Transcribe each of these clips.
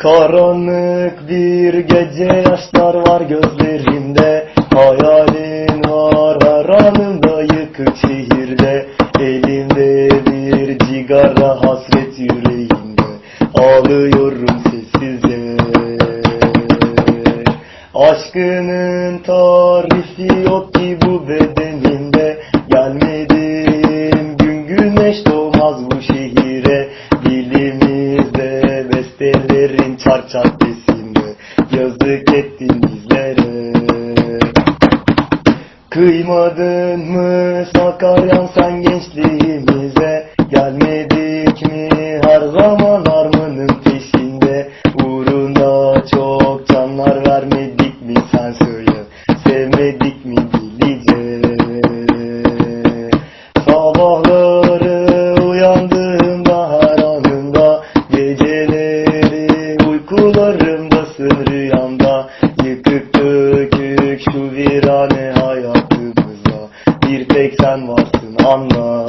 Karanlık bir gece yaşlar var gözlerimde Hayalin var her anımda yıkık şehirde. Elimde bir cigara hasret yüreğimde. Ağlıyorum sessizce. Aşkının tarifi yok ki bu bedenimde. Gelmedim çark caddesinde Yazık ettin bizlere. Kıymadın mı Sakaryan sen gençliğimize? Gelmedik mi her zaman armanın rüyamda Yıkık dökük şu virane hayatımızda Bir tek sen varsın anla.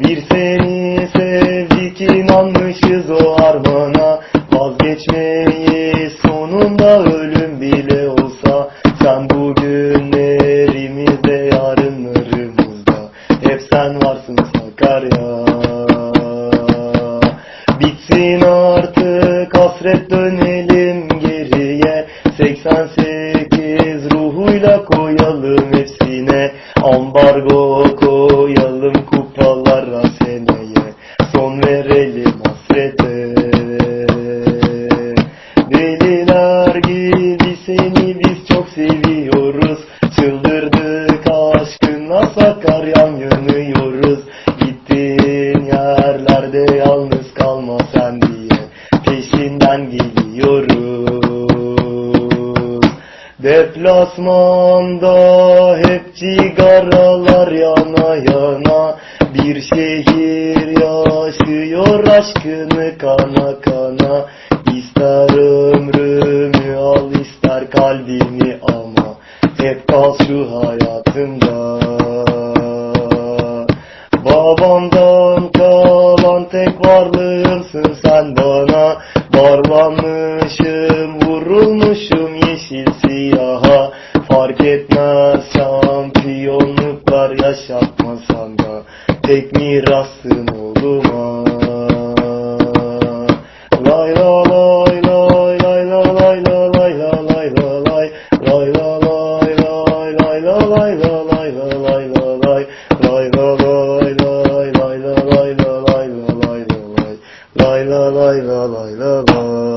Bir seni sevdik inanmışız o armana Vazgeçmeyiz sonunda ölüm bile olsa. Sen bugünlerimizde yarınlarımızda. Hep sen varsın Sakarya hasret dönelim geriye. 88 ruhuyla koyalım hepsine. Ambargo koyalım kupalara seneye. Son verelim hasrete. Deliler gibi seni biz çok seviyoruz. Çıldırdık aşkına Sakaryam yanıyoruz Peşinden geliyoruz Deplasmanda hep cigaralar yana yana Bir şehir yaşıyor aşkını kana kana. İster ömrümü al ister kalbimi ama Hep kal şu hayatımda. Babamdan kalan tek varlığımsın sen bana. Barlanmışım vurulmuşum yeşil siyaha. Fark etmez şampiyonluklar yaşatmasan da Tek mirasın oğluma. Lay la lay lay lay la lay la lay la lay la lay. Lay la lay lay lay la lay la lay la lay la lay la lay la lay la lay